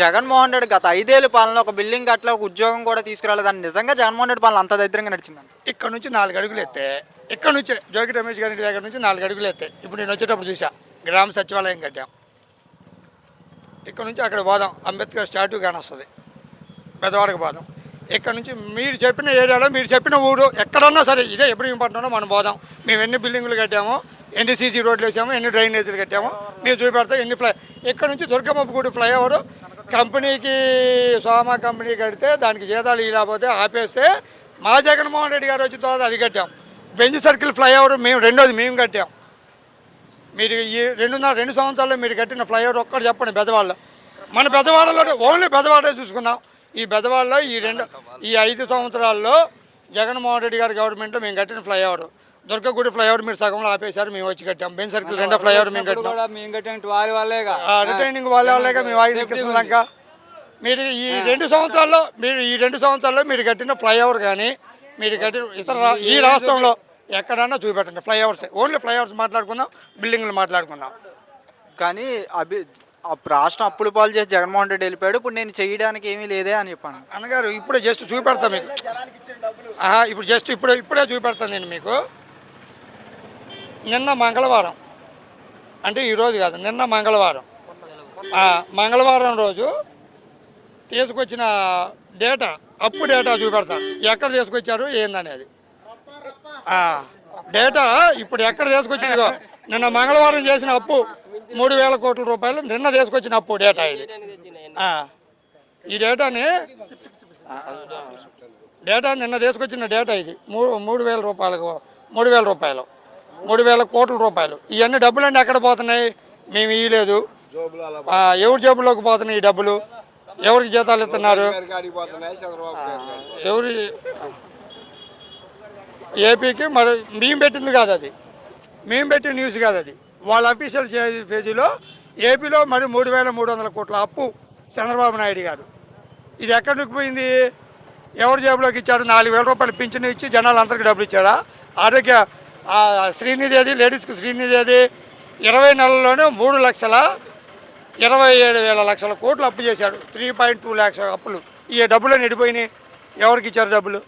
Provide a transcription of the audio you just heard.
జగన్మోహన్ రెడ్డి గత ఐదేళ్ళ పాలనలో ఒక బిల్డింగ్ అట్లా ఒక ఉద్యోగం కూడా తీసుకురాలేదని నిజంగా జగన్మోహన్ రెడ్డి పాలన అంత దరిద్రంగా నడిచిందండి ఇక్కడ నుంచి నాలుగు అడుగులు ఎత్తే ఇక్కడ నుంచి జోగి రమేష్ గారి దగ్గర నుంచి నాలుగు అడుగులు ఎత్తే ఇప్పుడు నేను వచ్చేటప్పుడు చూసా గ్రామ సచివాలయం కట్టాం. ఇక్కడ నుంచి అక్కడ పోదాం అంబేద్కర్ స్టాట్యూ కానొస్తుంది పెద్దవాడికి పోదాం ఇక్కడ నుంచి మీరు చెప్పిన ఏరియాలో మీరు చెప్పిన ఊరు ఎక్కడన్నా సరే ఇదే ఎప్పుడు ఇంపార్టెంట్ మనం పోదాం. మేము ఎన్ని బిల్డింగులు కట్టామో ఎన్ని సీసీ రోడ్లు వేసాము ఎన్ని డ్రైనేజీలు కట్టాము మీరు చూపెడతాం ఎన్ని ఫ్లై ఇక్కడ నుంచి దుర్గమ్మ గుడి ఫ్లైఓవర్ కంపెనీకి సోమా కంపెనీ కడితే దానికి జీతాలు ఇలాపోతే ఆపేస్తే మా జగన్మోహన్ రెడ్డి గారు వచ్చిన తర్వాత అది కట్టాం. బెంచ్ సర్కిల్ ఫ్లైఓవర్ మేము రెండోది మేము కట్టాం. మీరు ఈ రెండున్నర రెండు సంవత్సరాల్లో మీరు కట్టిన ఫ్లైఓవర్ ఒక్కటి చెప్పండి పెదవాళ్ళు మన బెదవాడలో ఓన్లీ పెదవాడే చూసుకున్నాం. ఈ బెదవాడలో ఈ రెండు ఈ ఐదు సంవత్సరాల్లో జగన్మోహన్ రెడ్డి గారి గవర్నమెంట్లో మేము కట్టిన ఫ్లైఓవర్. దుర్గగుడి ఫ్లైఓవర్ మీరు సగంలో ఆపేశారు మేము వచ్చి కట్టాం. బెంచ్ సర్కిల్ రెండో ఫ్లైఓవర్ మేము కట్టాం రిటైనింగ్ వాళ్ళ వాళ్ళేగా మేము ఆగి కృష్ణలంక మీరు ఈ రెండు సంవత్సరాల్లో మీరు ఈ రెండు సంవత్సరాల్లో మీరు కట్టిన ఫ్లైఓవర్ కానీ మీరు కట్టిన ఇతర ఈ రాష్ట్రంలో ఎక్కడన్నా చూపెట్టండి. ఫ్లైఓవర్స్ ఓన్లీ ఫ్లైఓవర్స్ మాట్లాడుకుందాం బిల్డింగ్లు మాట్లాడుకుందాం. కానీ అభి రాష్ట్రం అప్పులు పాలు చేసి జగన్మోహన్ రెడ్డి వెళ్ళిపోయాడు ఇప్పుడు నేను చేయడానికి ఏమీ లేదే అని చెప్పాను. అన్నగారు ఇప్పుడే జస్ట్ చూపెడతా మీకు. ఇప్పుడు జస్ట్ ఇప్పుడే ఇప్పుడే చూపెడతాను నేను మీకు. నిన్న మంగళవారం. అంటే ఈరోజు కాదు నిన్న మంగళవారం. మంగళవారం రోజు తీసుకొచ్చిన డేటా అప్పు డేటా చూపెడతా. ఎక్కడ తీసుకొచ్చారు ఏందనేది. డేటా ఇప్పుడు ఎక్కడ తీసుకొచ్చిందో నిన్న మంగళవారం చేసిన అప్పు మూడు వేల కోట్ల రూపాయలు నిన్న తీసుకొచ్చిన అప్పు డేటా ఇది. ఈ డేటాని డేటా నిన్న తీసుకొచ్చిన డేటా ఇది. మూడు మూడు వేల రూపాయలకు మూడు వేల రూపాయలు. మూడు వేల కోట్ల రూపాయలు. ఇవన్నీ డబ్బులన్నీ ఎక్కడ పోతున్నాయి? మేము ఇవ్వలేదు ఎవరి జేబులోకి పోతున్నాయి ఈ డబ్బులు? ఎవరికి జీతాలు ఇస్తున్నారు? ఎవరి ఏపీకి మరి మేము పెట్టింది కాదు అది. మేము పెట్టిన న్యూస్ కాదు అది. వాళ్ళ అఫీషియల్ పేజీలో ఏపీలో మరి మూడు వేల మూడు వందల కోట్ల అప్పు చంద్రబాబు నాయుడు గారు. ఇది ఎక్కడ పోయింది? ఎవరి జేబులోకి ఇచ్చాడు? నాలుగు వేల రూపాయలు పింఛను ఇచ్చి జనాలు డబ్బులు ఇచ్చాడా? ఆరోగ్య శ్రీనిదేది లేడీస్కి శ్రీనిధేది ఇరవై నెలల్లోనే మూడు లక్షల ఇరవై ఏడు వేల లక్షల కోట్లు అప్పు చేశాడు. త్రీ పాయింట్ టూ ల్యాక్స్ అప్పులు. ఈ డబ్బులు నిడిపోయినాయి ఎవరికి ఇచ్చారు డబ్బులు?